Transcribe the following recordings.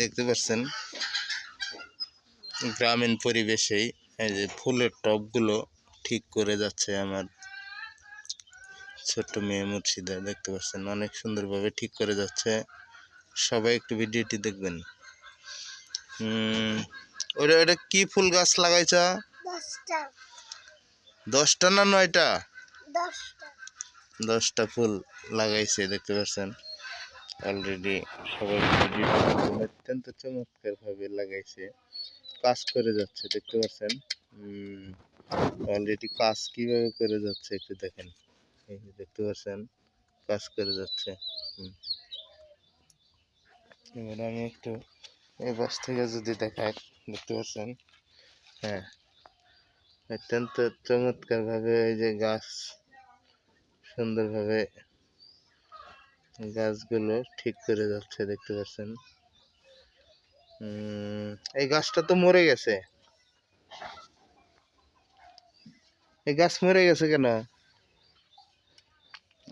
দেখতে পাচ্ছেন। গ্রামীণ পরিবেশেই এই যে ফুলের টবগুলো ঠিক করে যাচ্ছে আমার ছোট্ট মেয়ে মুর্শিদা দেখতে পাচ্ছেন? অনেক সুন্দরভাবে ঠিক করে যাচ্ছে। সবাই একটু ভিডিওটি দেখবেন। উম, ওটা ওটা কি ফুল গাছ লাগাইছা? দশটা। না নয়টা? দশটা ফুল লাগাইছে দেখতে পাচ্ছেন? অলরেডি সবাই। অত্যন্ত চমৎকার ভাবে লাগাইছে। কাজ করে যাচ্ছে, দেখতে পাচ্ছেন? অলরেডি কাজ কীভাবে করে যাচ্ছে একটু দেখেন। দেখতে পাচ্ছেন? কাজ করে যাচ্ছে। এবার আমি একটু এই পাশ থেকে যদি দেখাই, দেখতে পাচ্ছেন? হ্যাঁ। অত্যন্ত চমৎকার ভাবে এই যে গাছ সুন্দরভাবে গাছগুলো ঠিক করে যাচ্ছে, দেখতে পাচ্ছেন। এই গাছটা তো মরে গেছে। এই গাছ মরে গেছে কেন?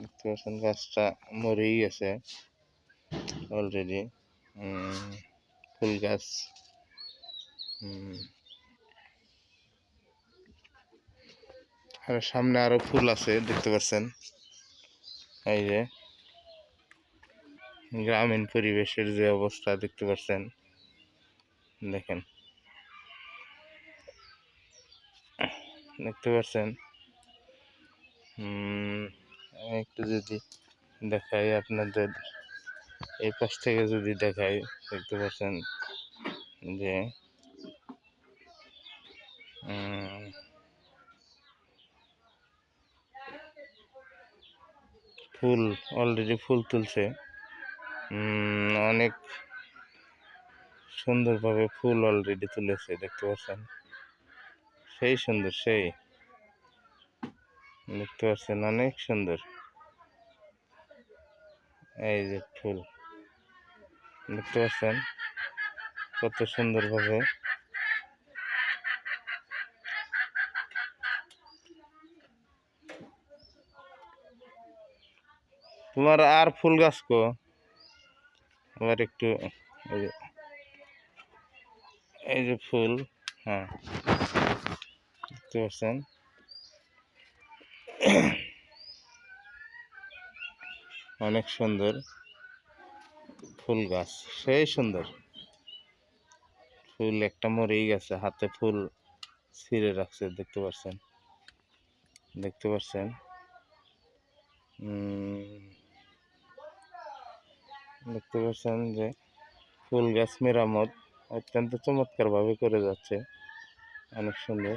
দেখতে পাচ্ছেন, গাছটা মরেই গেছে অলরেডি ফুল গাছ। আর সামনে আরও ফুল আছে, দেখতে পাচ্ছেন। এই যে। গ্রামীণ পরিবেশের যে অবস্থা দেখতে পাচ্ছেন, দেখেন। দেখতে পাচ্ছেন? একটু যদি দেখাই আপনাদের, এই পাশ থেকে যদি দেখাই, দেখতে পাচ্ছেন যে ফুল অলরেডি ফুল তুলছে। অনেক সুন্দরভাবে ফুল অলরেডি তুলেছে, দেখতে পাচ্ছেন? সেই সুন্দর, সেই। দেখতে পাচ্ছেন, অনেক সুন্দর। এই যে ফুল। দেখতে পাচ্ছেন? কত সুন্দরভাবে। তোমার আর ফুল গাছ কো? আবার একটু এই যে এই যে ফুল হ্যাঁ দেখতে পাচ্ছেন? অনেক সুন্দর ফুল গাছ, সেই সুন্দর। ফুল একটা মরেই গেছে, হাতে ফুল ছিঁড়ে রাখছে, দেখতে পাচ্ছেন? দেখতে পাচ্ছেন? দেখতে পাচ্ছেন যে ফুল গাছ মেরামত অত্যন্ত চমৎকারভাবে করে যাচ্ছে। অনেক সুন্দর।